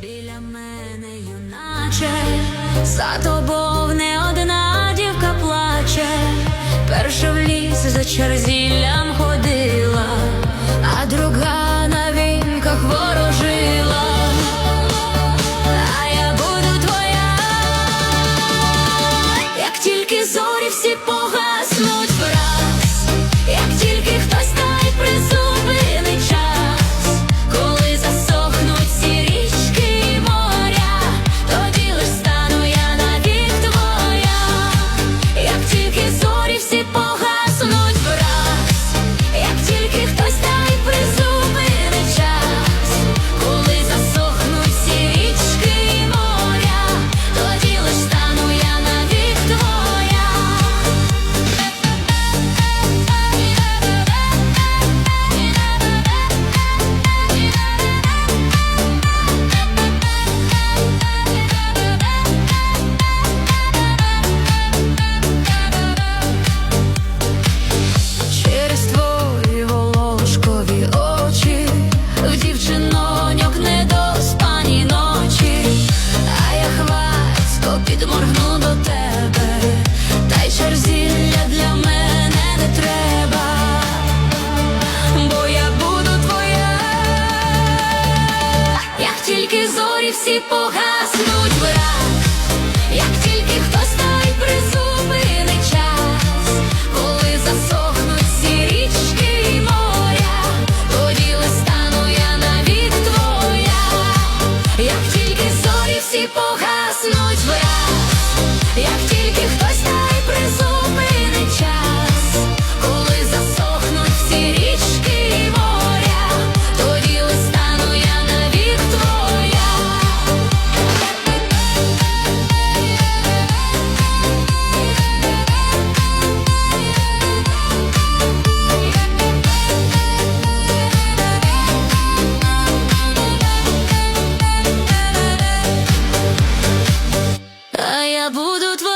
Біля мене, юначе, за тобою не одна дівка плаче, перша в ліс за черзіллям підморгну до тебе, та й черзілля для мене не треба, бо я буду твоя, як тільки зорі всі погаснуть враз, буду твоїм